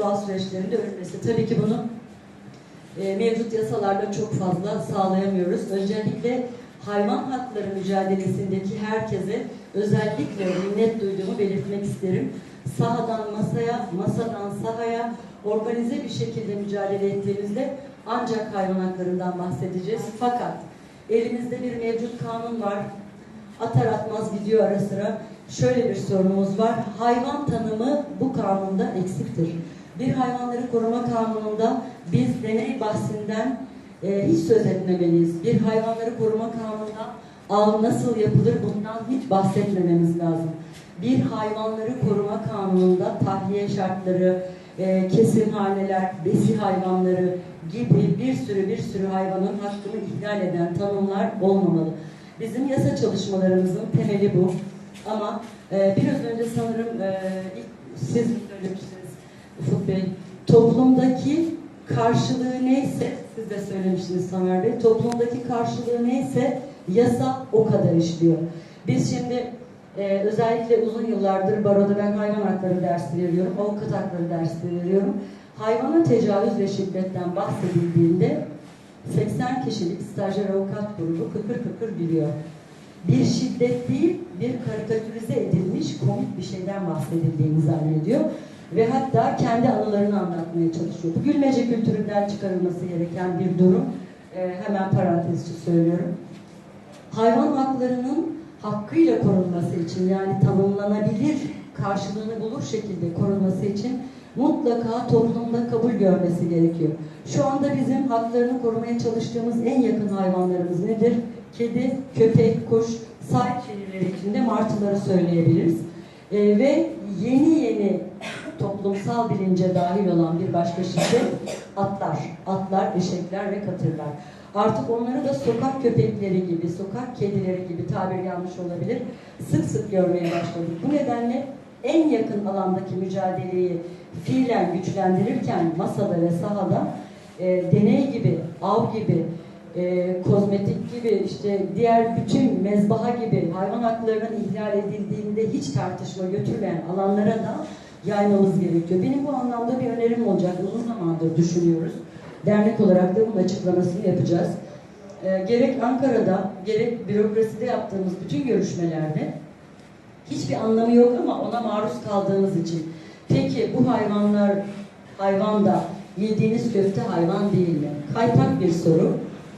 doğal süreçlerinde ölmesi. Tabii ki bunu e, mevcut yasalarla çok fazla sağlayamıyoruz. Özellikle hayvan hakları mücadelesindeki herkese özellikle minnet duyduğumu belirtmek isterim. Sahadan masaya, masadan sahaya organize bir şekilde mücadele ettiğimizde ancak hayvan haklarından bahsedeceğiz. Fakat elimizde bir mevcut kanun var. Atar atmaz gidiyor ara sıra. Şöyle bir sorunumuz var. Hayvan tanımı bu kanunda eksiktir. Bir hayvanları koruma kanununda biz deney bahsinden e, hiç söz etmemeliyiz. Bir hayvanları koruma kanununda av nasıl yapılır bundan hiç bahsetmememiz lazım. Bir hayvanları koruma kanununda tahliye şartları, e, kesimhaneler, besi hayvanları gibi bir sürü bir sürü hayvanın hakkını ihlal eden tanımlar olmamalı. Bizim yasa çalışmalarımızın temeli bu. Ama e, biraz önce sanırım e, ilk siz söylemiştiniz Ufuk Bey, toplumdaki karşılığı neyse, siz de söylemiştiniz Tamer Bey, toplumdaki karşılığı neyse yasa o kadar işliyor. Biz şimdi e, özellikle uzun yıllardır baroda ben hayvan hakları dersi veriyorum, avukat hakları dersi veriyorum. Hayvana tecavüz ve şiddetten bahsedildiğinde 80 kişilik stajyer avukat grubu kıkır kıkır biliyor. Bir şiddet değil, bir karikatürize edilmiş komik bir şeyden bahsedildiğini zannediyor. Ve hatta kendi anılarını anlatmaya çalışıyor. Bu gülmece kültüründen çıkarılması gereken bir durum. Ee, hemen parantezçi söylüyorum. Hayvan haklarının hakkıyla korunması için yani tanımlanabilir karşılığını bulur şekilde korunması için mutlaka toplumda kabul görmesi gerekiyor. Şu anda bizim haklarını korumaya çalıştığımız en yakın hayvanlarımız nedir? Kedi, köpek, kuş, sahip şehirleri içinde martıları söyleyebiliriz. Ee, ve yeni yeni toplumsal bilince dahil olan bir başka şiddet atlar. Atlar, eşekler ve katırlar. Artık onları da sokak köpekleri gibi, sokak kedileri gibi tabir yanlış olabilir. Sık sık görmeye başladık. Bu nedenle en yakın alandaki mücadeleyi fiilen güçlendirirken masada ve sahada e, deney gibi, av gibi, e, kozmetik gibi, işte diğer bütün mezbaha gibi hayvan haklarının ihlal edildiğinde hiç tartışma götürmeyen alanlara da yaymamız gerekiyor. Benim bu anlamda bir önerim olacak. Uzun zamandır düşünüyoruz. Dernek olarak da bunun açıklamasını yapacağız. E, gerek Ankara'da, gerek bürokraside yaptığımız bütün görüşmelerde hiçbir anlamı yok ama ona maruz kaldığımız için. Peki bu hayvanlar, hayvan da yediğiniz köfte hayvan değil mi? Kaypak bir soru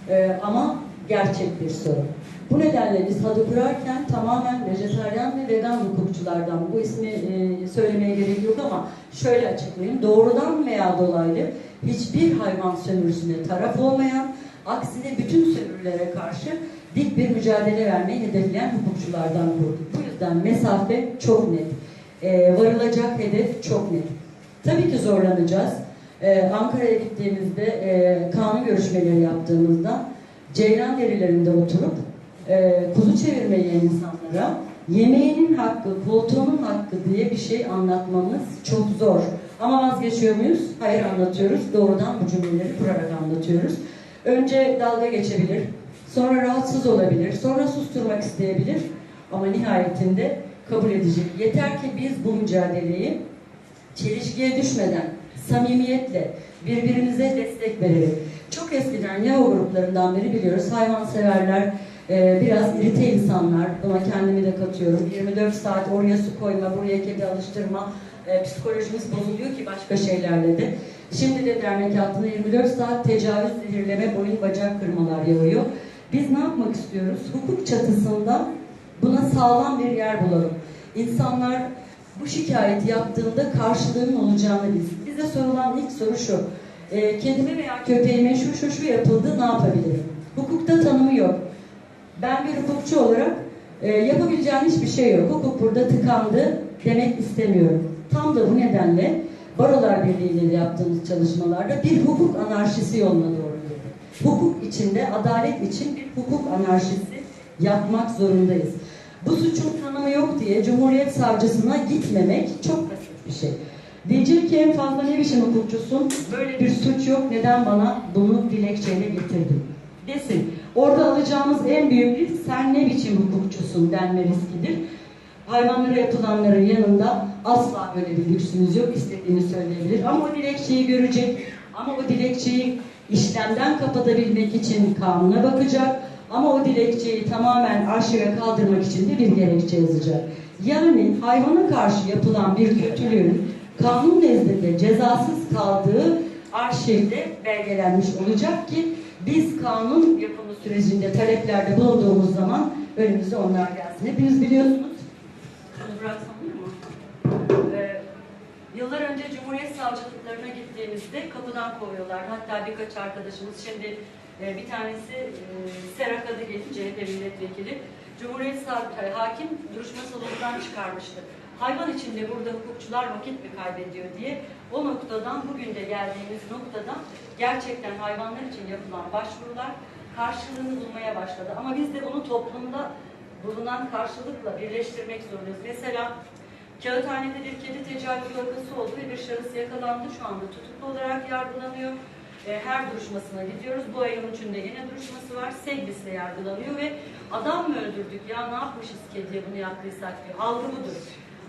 e, ama gerçek bir soru. Bu nedenle biz hadı kurarken tamamen vejetaryen ve vegan hukukçulardan, bu ismi e, söylemeye gerek yok ama şöyle açıklayayım. Doğrudan veya dolaylı hiçbir hayvan sömürüsüne taraf olmayan, aksine bütün sömürülere karşı dik bir mücadele vermeyi hedefleyen hukukçulardan kurduk. Bu yüzden mesafe çok net. E, varılacak hedef çok net. Tabii ki zorlanacağız. Ee, Ankara'ya gittiğimizde e, kanun görüşmeleri yaptığımızda ceylan derilerinde oturup e, kuzu çevirmeyen insanlara yemeğinin hakkı, koltuğunun hakkı diye bir şey anlatmamız çok zor. Ama vazgeçiyor muyuz? Hayır anlatıyoruz. Doğrudan bu cümleleri kurarak anlatıyoruz. Önce dalga geçebilir, sonra rahatsız olabilir, sonra susturmak isteyebilir ama nihayetinde kabul edecek. Yeter ki biz bu mücadeleyi çelişkiye düşmeden, samimiyetle birbirimize destek verelim. Çok eskiden Yahoo gruplarından beri biliyoruz hayvanseverler e, biraz irite insanlar. Buna kendimi de katıyorum. 24 saat oraya su koyma, buraya kedi alıştırma. E, psikolojimiz bozuluyor ki başka şeylerle de. Şimdi de dernek altında 24 saat tecavüz, zehirleme, boyun bacak kırmalar yağıyor. Biz ne yapmak istiyoruz? Hukuk çatısında buna sağlam bir yer bulalım. İnsanlar bu şikayeti yaptığında karşılığının olacağını bilsin. Bize sorulan ilk soru şu. E, kedime veya köpeğime şu şu şu yapıldı ne yapabilirim? Hukukta tanımı yok. Ben bir hukukçu olarak e, yapabileceğim hiçbir şey yok. Hukuk burada tıkandı demek istemiyorum. Tam da bu nedenle Barolar Birliği ile yaptığımız çalışmalarda bir hukuk anarşisi yoluna doğru gidiyoruz. Hukuk içinde, adalet için bir hukuk anarşisi yapmak zorundayız. Bu suçun tanımı yok diye Cumhuriyet Savcısına gitmemek çok basit bir şey. Diyecek ki en fazla ne biçim hukukçusun, böyle bir suç yok, neden bana bunu dilekçeyle getirdin? Desin. Orada alacağımız en büyük risk sen ne biçim hukukçusun denme riskidir. Hayvanlara yapılanların yanında asla böyle bir lüksümüz yok. istediğini söyleyebilir. Ama o dilekçeyi görecek. Ama o dilekçeyi işlemden kapatabilmek için kanuna bakacak. Ama o dilekçeyi tamamen arşive kaldırmak için de bir gerekçe yazacak. Yani hayvana karşı yapılan bir kötülüğün kanun nezdinde cezasız kaldığı arşivde belgelenmiş olacak ki biz kanun yapımı sürecinde taleplerde bulunduğumuz zaman önümüze onlar gelsin. Hepiniz biliyorsunuz. Ee, yıllar önce Cumhuriyet Savcılıklarına gittiğimizde kapıdan kovuyorlar. Hatta birkaç arkadaşımız şimdi e, bir tanesi e, Serap Kadıgil, CHP milletvekili. Cumhuriyet Sav- e, Hakim duruşma salonundan çıkarmıştı. Hayvan içinde burada hukukçular vakit mi kaybediyor diye o noktadan bugün de geldiğimiz noktadan gerçekten hayvanlar için yapılan başvurular karşılığını bulmaya başladı. Ama biz de onu toplumda bulunan karşılıkla birleştirmek zorundayız. Mesela Kağıthane'de bir kedi tecavüz vakası oldu ve bir şahıs yakalandı. Şu anda tutuklu olarak yargılanıyor. E, Her duruşmasına gidiyoruz. Bu ayın üçünde yine duruşması var. Sevgisle yargılanıyor ve adam mı öldürdük ya ne yapmışız kediye bunu yaptıysak diyor. Algı budur.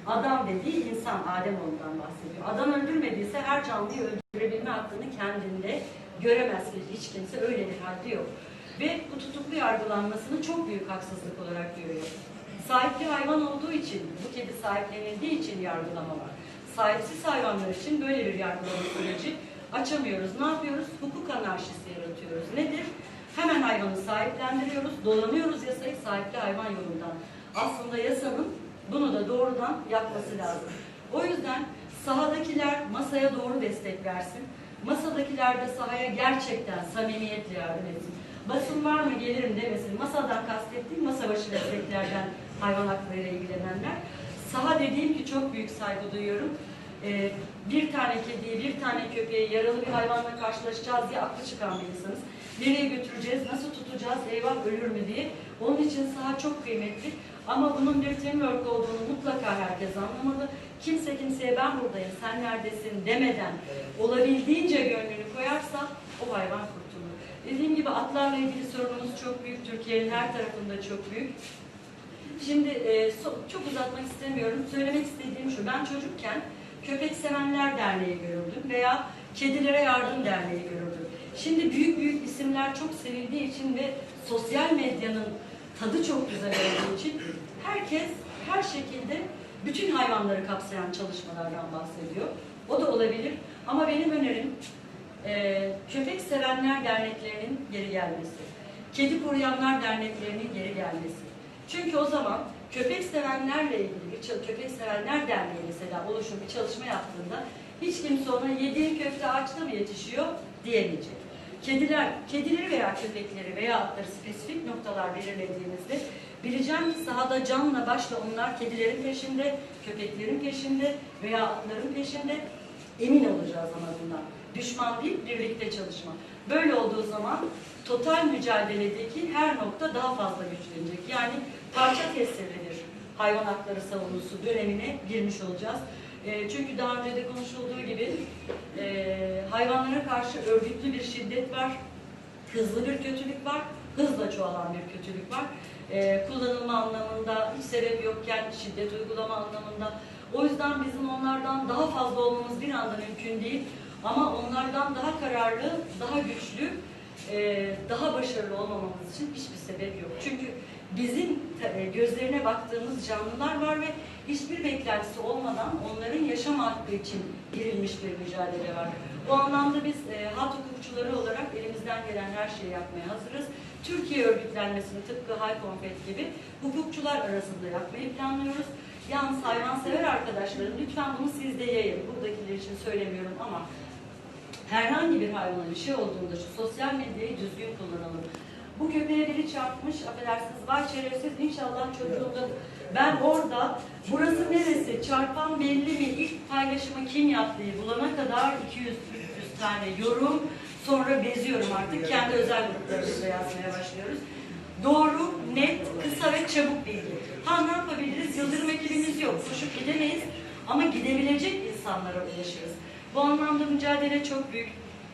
Adam dediği insan, Ademoğlu'ndan bahsediyor. Adam öldürmediyse her canlıyı öldürebilme hakkını kendinde göremez ki hiç kimse öyle bir haddi yok. Ve bu tutuklu yargılanmasını çok büyük haksızlık olarak görüyor. Sahipli hayvan olduğu için, bu kedi sahiplenildiği için yargılama var. Sahipsiz hayvanlar için böyle bir yargılama süreci açamıyoruz. Ne yapıyoruz? Hukuk anarşisi yaratıyoruz. Nedir? Hemen hayvanı sahiplendiriyoruz, dolanıyoruz yasayı sahipli hayvan yolundan. Aslında yasanın bunu da doğrudan yapması lazım. O yüzden sahadakiler masaya doğru destek versin. Masadakiler de sahaya gerçekten samimiyetle yardım etsin. Basın var mı gelirim demesin. Masadan kastettiğim masa başı mesleklerden hayvan haklarıyla ilgilenenler. Saha dediğim ki çok büyük saygı duyuyorum. Ee, bir tane kediyi, bir tane köpeği, yaralı bir hayvanla karşılaşacağız diye aklı çıkan bir insanız. Nereye götüreceğiz, nasıl tutacağız, eyvah ölür mü diye. Onun için saha çok kıymetli. Ama bunun bir teamwork olduğunu mutlaka herkes anlamalı. Kimse kimseye ben buradayım, sen neredesin demeden olabildiğince gönlünü koyarsa o hayvan kurtulur. Dediğim gibi atlarla ilgili sorunumuz çok büyük. Türkiye'nin her tarafında çok büyük. Şimdi e, so- çok uzatmak istemiyorum. Söylemek istediğim şu. Ben çocukken Köpek Sevenler Derneği görürdüm veya Kedilere Yardım Derneği görürdüm. Şimdi büyük büyük isimler çok sevildiği için ve sosyal medyanın tadı çok güzel olduğu için herkes her şekilde bütün hayvanları kapsayan çalışmalardan bahsediyor. O da olabilir. Ama benim önerim e, köpek sevenler derneklerinin geri gelmesi. Kedi koruyanlar derneklerinin geri gelmesi. Çünkü o zaman köpek sevenlerle ilgili bir köpek sevenler derneği mesela oluşum bir çalışma yaptığında hiç kimse ona yediğin köfte ağaçta mı yetişiyor diyemeyecek. Kediler, kedileri veya köpekleri veya atları spesifik noktalar belirlediğimizde bileceğim ki sahada canla başla onlar kedilerin peşinde, köpeklerin peşinde veya atların peşinde emin olacağız ama bundan. Düşman değil, birlikte çalışma. Böyle olduğu zaman total mücadeledeki her nokta daha fazla güçlenecek. Yani parça tesirli bir hayvan hakları savunucusu dönemine girmiş olacağız. E, çünkü daha önce de konuşulduğu gibi e, hayvanlara karşı örgütlü bir şiddet var, hızlı bir kötülük var, hızla çoğalan bir kötülük var. E, kullanılma anlamında, hiç sebep yokken şiddet uygulama anlamında. O yüzden bizim onlardan daha fazla olmamız bir anda mümkün değil. Ama onlardan daha kararlı, daha güçlü, e, daha başarılı olmamamız için hiçbir sebep yok. Çünkü bizim e, gözlerine baktığımız canlılar var ve hiçbir beklentisi olmadan onların yaşam hakkı için girilmiş bir mücadele var. Bu anlamda biz e, halk hukukçuları olarak elimizden gelen her şeyi yapmaya hazırız. Türkiye örgütlenmesini tıpkı Haykonfet gibi hukukçular arasında yapmayı planlıyoruz. Yalnız hayvansever arkadaşlarım lütfen bunu siz de yayın. Buradakiler için söylemiyorum ama herhangi bir hayvana bir şey olduğunda şu sosyal medyayı düzgün kullanalım. Bu köpeğe biri çarpmış, affedersiniz, vay şerefsiz inşallah çocuğumda. Ben orada, burası neresi, çarpan belli mi, ilk paylaşımı kim yaptığı bulana kadar 200-300 tane yorum, sonra beziyorum artık, kendi özel gruplarımızda yazmaya başlıyoruz. Doğru, net, kısa ve çabuk bilgi. Ha ne yapabiliriz? Yıldırım ekibimiz yok, koşup gidemeyiz ama gidebilecek insanlara ulaşırız. Bu anlamda mücadele çok büyük.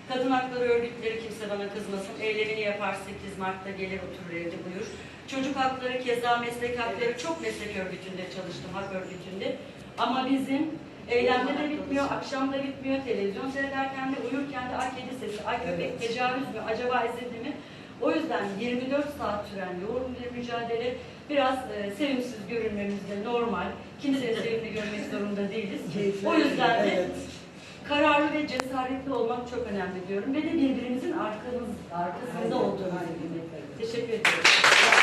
Kadın hakları örgütleri kimse bana kızmasın. Eylemini yapar 8 Mart'ta gelir oturur evde buyur. Çocuk hakları keza meslek hakları çok meslek örgütünde çalıştım, hak örgütünde. Ama bizim eylemde de bitmiyor, akşam da bitmiyor, televizyon seyrederken de uyurken de ay kedi sesi, ay köpek tecavüz mü, acaba ezildi mi? O yüzden 24 saat süren yoğun bir mücadele biraz e, sevimsiz görünmemiz de normal. Kimseyi sevimli görmek zorunda değiliz. O yüzden de Evet. Kararlı ve cesaretli olmak çok önemli diyoruz ve de birbirimizin arkamız, arkasında olduğumuzu bilmek. Teşekkür ederim.